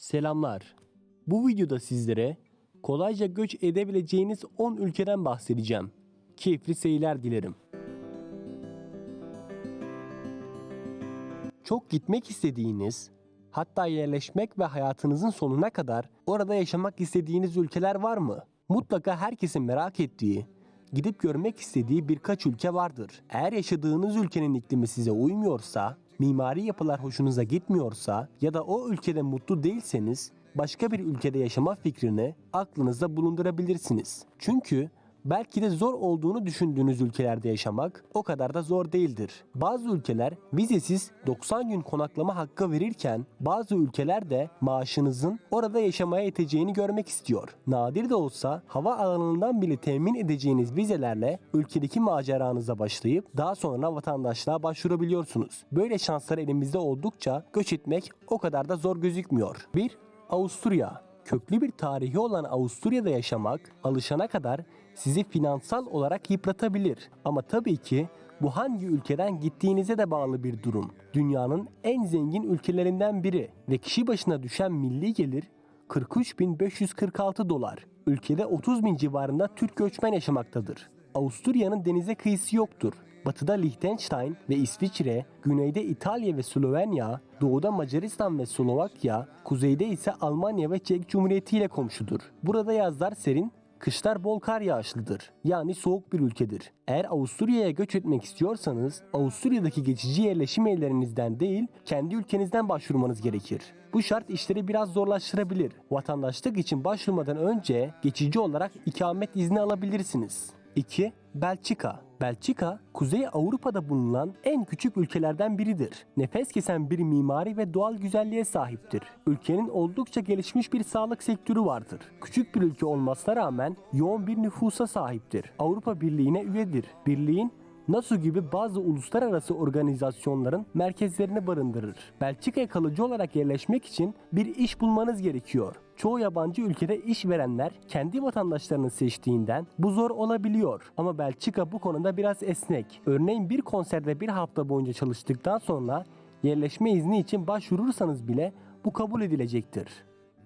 Selamlar. Bu videoda sizlere kolayca göç edebileceğiniz 10 ülkeden bahsedeceğim. Keyifli seyirler dilerim. Çok gitmek istediğiniz, hatta yerleşmek ve hayatınızın sonuna kadar orada yaşamak istediğiniz ülkeler var mı? Mutlaka herkesin merak ettiği, gidip görmek istediği birkaç ülke vardır. Eğer yaşadığınız ülkenin iklimi size uymuyorsa, mimari yapılar hoşunuza gitmiyorsa ya da o ülkede mutlu değilseniz başka bir ülkede yaşama fikrini aklınızda bulundurabilirsiniz. Çünkü Belki de zor olduğunu düşündüğünüz ülkelerde yaşamak o kadar da zor değildir. Bazı ülkeler vizesiz 90 gün konaklama hakkı verirken bazı ülkeler de maaşınızın orada yaşamaya yeteceğini görmek istiyor. Nadir de olsa hava alanından bile temin edeceğiniz vizelerle ülkedeki maceranıza başlayıp daha sonra vatandaşlığa başvurabiliyorsunuz. Böyle şanslar elimizde oldukça göç etmek o kadar da zor gözükmüyor. 1. Avusturya Köklü bir tarihi olan Avusturya'da yaşamak alışana kadar sizi finansal olarak yıpratabilir. Ama tabii ki bu hangi ülkeden gittiğinize de bağlı bir durum. Dünyanın en zengin ülkelerinden biri ve kişi başına düşen milli gelir 43.546 dolar. Ülkede 30 bin civarında Türk göçmen yaşamaktadır. Avusturya'nın denize kıyısı yoktur. Batıda Liechtenstein ve İsviçre, güneyde İtalya ve Slovenya, doğuda Macaristan ve Slovakya, kuzeyde ise Almanya ve Çek Cumhuriyeti ile komşudur. Burada yazlar serin, Kışlar bol kar yağışlıdır. Yani soğuk bir ülkedir. Eğer Avusturya'ya göç etmek istiyorsanız Avusturya'daki geçici yerleşim evlerinizden değil kendi ülkenizden başvurmanız gerekir. Bu şart işleri biraz zorlaştırabilir. Vatandaşlık için başvurmadan önce geçici olarak ikamet izni alabilirsiniz. 2. Belçika Belçika, Kuzey Avrupa'da bulunan en küçük ülkelerden biridir. Nefes kesen bir mimari ve doğal güzelliğe sahiptir. Ülkenin oldukça gelişmiş bir sağlık sektörü vardır. Küçük bir ülke olmasına rağmen yoğun bir nüfusa sahiptir. Avrupa Birliği'ne üyedir. Birliğin NATO gibi bazı uluslararası organizasyonların merkezlerini barındırır. Belçika'ya kalıcı olarak yerleşmek için bir iş bulmanız gerekiyor. Çoğu yabancı ülkede iş verenler kendi vatandaşlarını seçtiğinden bu zor olabiliyor. Ama Belçika bu konuda biraz esnek. Örneğin bir konserde bir hafta boyunca çalıştıktan sonra yerleşme izni için başvurursanız bile bu kabul edilecektir.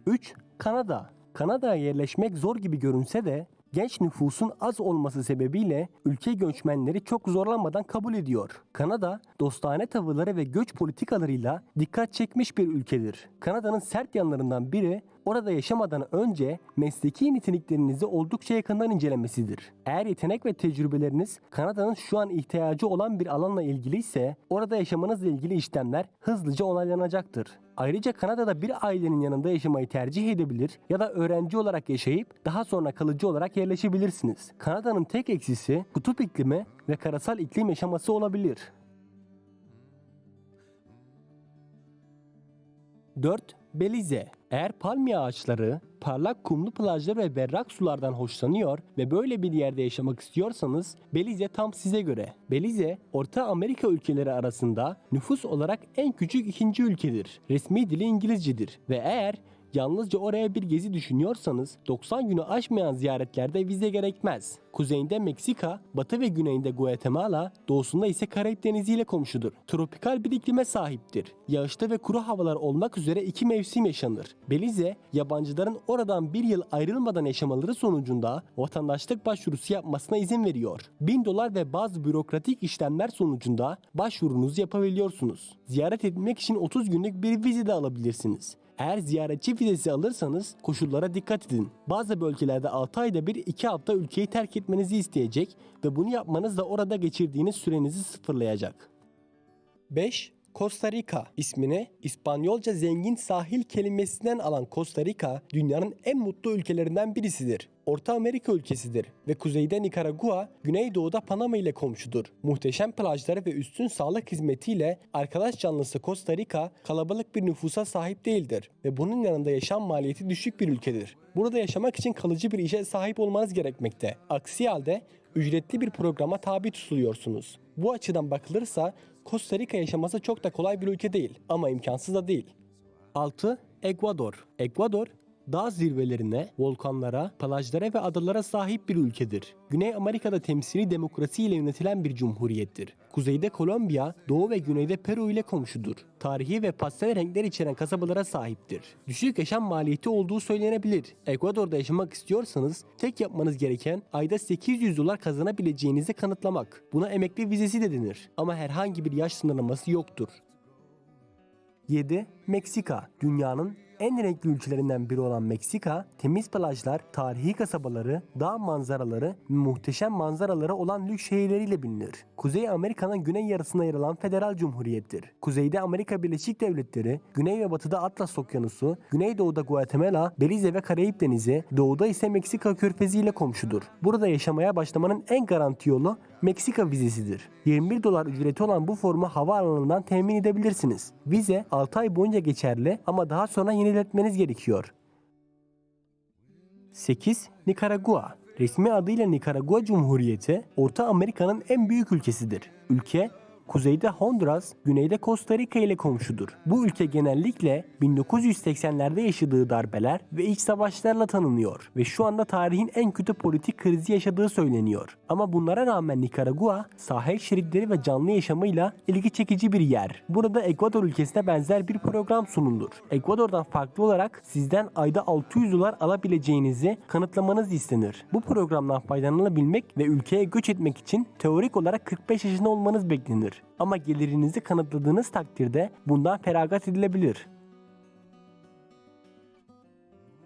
3. Kanada Kanada'ya yerleşmek zor gibi görünse de genç nüfusun az olması sebebiyle ülke göçmenleri çok zorlanmadan kabul ediyor. Kanada, dostane tavırları ve göç politikalarıyla dikkat çekmiş bir ülkedir. Kanada'nın sert yanlarından biri orada yaşamadan önce mesleki niteliklerinizi oldukça yakından incelemesidir. Eğer yetenek ve tecrübeleriniz Kanada'nın şu an ihtiyacı olan bir alanla ilgili ise orada yaşamanızla ilgili işlemler hızlıca onaylanacaktır. Ayrıca Kanada'da bir ailenin yanında yaşamayı tercih edebilir ya da öğrenci olarak yaşayıp daha sonra kalıcı olarak yerleşebilirsiniz. Kanada'nın tek eksisi kutup iklimi ve karasal iklim yaşaması olabilir. 4. Belize Eğer palmiye ağaçları, parlak kumlu plajlar ve berrak sulardan hoşlanıyor ve böyle bir yerde yaşamak istiyorsanız Belize tam size göre. Belize, Orta Amerika ülkeleri arasında nüfus olarak en küçük ikinci ülkedir. Resmi dili İngilizcedir ve eğer Yalnızca oraya bir gezi düşünüyorsanız 90 günü aşmayan ziyaretlerde vize gerekmez. Kuzeyinde Meksika, batı ve güneyinde Guatemala, doğusunda ise Karayip Denizi ile komşudur. Tropikal bir iklime sahiptir. Yağışta ve kuru havalar olmak üzere iki mevsim yaşanır. Belize, yabancıların oradan bir yıl ayrılmadan yaşamaları sonucunda vatandaşlık başvurusu yapmasına izin veriyor. 1000 dolar ve bazı bürokratik işlemler sonucunda başvurunuzu yapabiliyorsunuz. Ziyaret etmek için 30 günlük bir vize de alabilirsiniz. Eğer ziyaretçi vizesi alırsanız koşullara dikkat edin. Bazı bölgelerde 6 ayda bir 2 hafta ülkeyi terk etmenizi isteyecek ve bunu yapmanız da orada geçirdiğiniz sürenizi sıfırlayacak. 5. Costa Rica ismini İspanyolca zengin sahil kelimesinden alan Costa Rica dünyanın en mutlu ülkelerinden birisidir. Orta Amerika ülkesidir ve kuzeyde Nikaragua, güneydoğuda Panama ile komşudur. Muhteşem plajları ve üstün sağlık hizmetiyle arkadaş canlısı Costa Rica kalabalık bir nüfusa sahip değildir ve bunun yanında yaşam maliyeti düşük bir ülkedir. Burada yaşamak için kalıcı bir işe sahip olmanız gerekmekte. Aksi halde ücretli bir programa tabi tutuluyorsunuz. Bu açıdan bakılırsa Costa Rica yaşaması çok da kolay bir ülke değil ama imkansız da değil. 6. Ekvador Ekvador dağ zirvelerine, volkanlara, plajlara ve adalara sahip bir ülkedir. Güney Amerika'da temsili demokrasiyle yönetilen bir cumhuriyettir. Kuzeyde Kolombiya, doğu ve güneyde Peru ile komşudur. Tarihi ve pastel renkler içeren kasabalara sahiptir. Düşük yaşam maliyeti olduğu söylenebilir. Ekvador'da yaşamak istiyorsanız tek yapmanız gereken ayda 800 dolar kazanabileceğinizi kanıtlamak. Buna emekli vizesi de denir. Ama herhangi bir yaş sınırlaması yoktur. 7. Meksika Dünyanın en renkli ülkelerinden biri olan Meksika, temiz plajlar, tarihi kasabaları, dağ manzaraları muhteşem manzaraları olan lüks şehirleriyle bilinir. Kuzey Amerika'nın güney yarısına yer alan federal cumhuriyettir. Kuzeyde Amerika Birleşik Devletleri, güney ve batıda Atlas Okyanusu, güneydoğuda Guatemala, Belize ve Karayip Denizi, doğuda ise Meksika Körfezi ile komşudur. Burada yaşamaya başlamanın en garanti yolu Meksika vizesidir. 21 dolar ücreti olan bu formu havaalanından temin edebilirsiniz. Vize 6 ay boyunca geçerli ama daha sonra yeniletmeniz gerekiyor. 8. Nikaragua Resmi adıyla Nikaragua Cumhuriyeti, Orta Amerika'nın en büyük ülkesidir. Ülke, kuzeyde Honduras, güneyde Costa Rica ile komşudur. Bu ülke genellikle 1980'lerde yaşadığı darbeler ve iç savaşlarla tanınıyor ve şu anda tarihin en kötü politik krizi yaşadığı söyleniyor. Ama bunlara rağmen Nikaragua, sahil şeritleri ve canlı yaşamıyla ilgi çekici bir yer. Burada Ekvador ülkesine benzer bir program sunulur. Ekvador'dan farklı olarak sizden ayda 600 dolar alabileceğinizi kanıtlamanız istenir. Bu programdan faydalanabilmek ve ülkeye göç etmek için teorik olarak 45 yaşında olmanız beklenir. Ama gelirinizi kanıtladığınız takdirde bundan feragat edilebilir.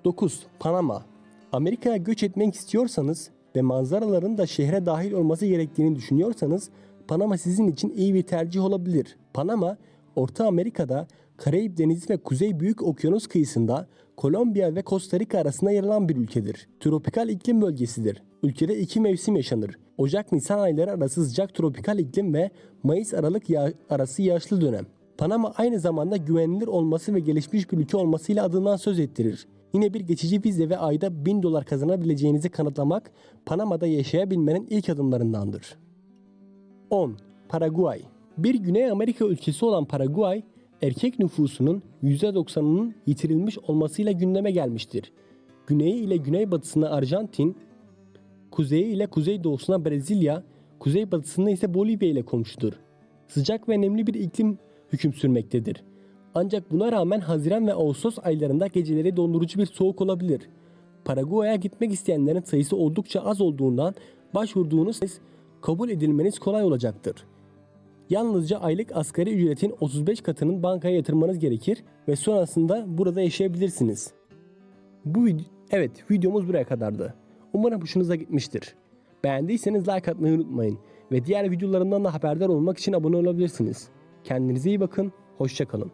9. Panama Amerika'ya göç etmek istiyorsanız ve manzaraların da şehre dahil olması gerektiğini düşünüyorsanız Panama sizin için iyi bir tercih olabilir. Panama, Orta Amerika'da Karayip Denizi ve Kuzey Büyük Okyanus kıyısında Kolombiya ve Costa Rica arasında yer alan bir ülkedir. Tropikal iklim bölgesidir. Ülkede iki mevsim yaşanır. Ocak-Nisan ayları arası sıcak tropikal iklim ve Mayıs-Aralık yağ- arası yağışlı dönem. Panama aynı zamanda güvenilir olması ve gelişmiş bir ülke olmasıyla adından söz ettirir. Yine bir geçici vize ve ayda 1000 dolar kazanabileceğinizi kanıtlamak Panama'da yaşayabilmenin ilk adımlarındandır. 10. Paraguay Bir Güney Amerika ülkesi olan Paraguay, erkek nüfusunun %90'ının yitirilmiş olmasıyla gündeme gelmiştir. Güneyi ile güneybatısına Arjantin, kuzeyi ile kuzeydoğusuna Brezilya, kuzeybatısında ise Bolivya ile komşudur. Sıcak ve nemli bir iklim hüküm sürmektedir. Ancak buna rağmen Haziran ve Ağustos aylarında geceleri dondurucu bir soğuk olabilir. Paraguay'a gitmek isteyenlerin sayısı oldukça az olduğundan başvurduğunuz kabul edilmeniz kolay olacaktır. Yalnızca aylık asgari ücretin 35 katının bankaya yatırmanız gerekir ve sonrasında burada yaşayabilirsiniz. Bu vid- evet videomuz buraya kadardı. Umarım hoşunuza gitmiştir. Beğendiyseniz like atmayı unutmayın ve diğer videolarımdan da haberdar olmak için abone olabilirsiniz. Kendinize iyi bakın, hoşçakalın.